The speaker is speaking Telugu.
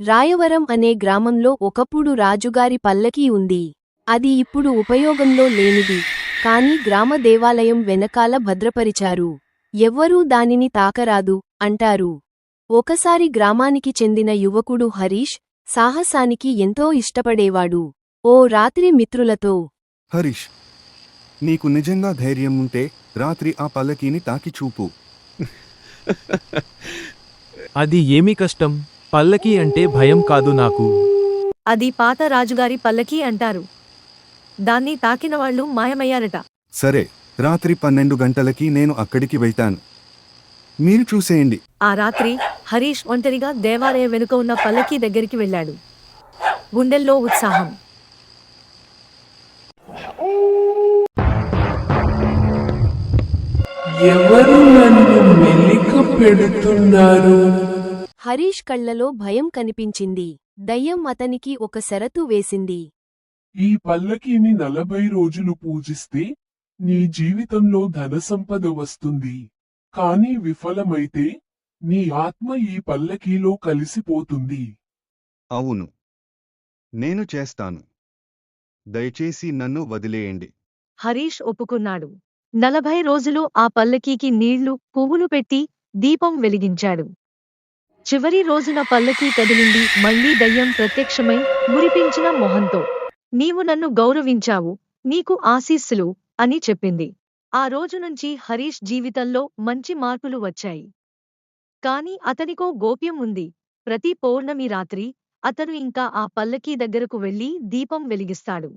రాయవరం అనే గ్రామంలో ఒకప్పుడు రాజుగారి పల్లకీ ఉంది. అది ఇప్పుడు ఉపయోగంలో లేనిది. కాని గ్రామ దేవాలయం వెనకాల భద్రపరిచారు. ఎవ్వరూ దానిని తాకరాదు అంటారు. ఒకసారి గ్రామానికి చెందిన యువకుడు హరీష్ సాహసానికి ఎంతో ఇష్టపడేవాడు. ఓ రాత్రి మిత్రులతో హరీష్ నీకు నిజంగా ధైర్యం ఉంటే రాత్రి ఆ పల్లకీని తాకి చూపు అది ఏమి కష్టం? పల్లకి అంటే భయం కాదు నాకు. అది పాత రాజుగారి పల్లకీ అంటారు. దాన్ని తాకిన వాళ్ళు మాయమయ్యారట. సరే రాత్రి పన్నెండు గంటలకి నేను అక్కడికి వెళ్తాను. మీరు చూసేయండి. ఆ రాత్రి హరీష్ ఒంటరిగా దేవాలయం వెనుక ఉన్న పల్లకీ దగ్గరికి వెళ్ళాడు. గుండెల్లో ఉత్సాహం. ఎవరు నన్ను మెలిక పెడుతున్నారు? హరీష్ కళ్ళలో భయం కనిపించింది. దయ్యం అతనికి ఒక షరతు వేసింది. ఈ పల్లకీని నలభై రోజులు పూజిస్తే నీ జీవితంలో ధనసంపద వస్తుంది. కానీ విఫలమైతే నీ ఆత్మ ఈ పల్లకీలో కలిసిపోతుంది. అవును. నేను చేస్తాను. దయచేసి నన్ను వదిలేయండి. హరీష్ ఒప్పుకున్నాడు. నలభై రోజులు ఆ పల్లకీకి నీళ్ళు పువ్వులు పెట్టి దీపం వెలిగించాడు. చివరి రోజున పల్లకీ కదిలింది మళ్ళీ దయ్యం ప్రత్యక్షమై మురిపించిన మొహంతో. నీవు నన్ను గౌరవించావు నీకు ఆశీస్సులు అని చెప్పింది. ఆ రోజు నుంచి హరీష్ జీవితంలో మంచి మార్పులు వచ్చాయి. కాని అతనికో గోప్యం ఉంది. ప్రతి పౌర్ణమి రాత్రి అతను ఇంకా ఆ పల్లకీ దగ్గరకు వెళ్ళి దీపం వెలిగిస్తాడు.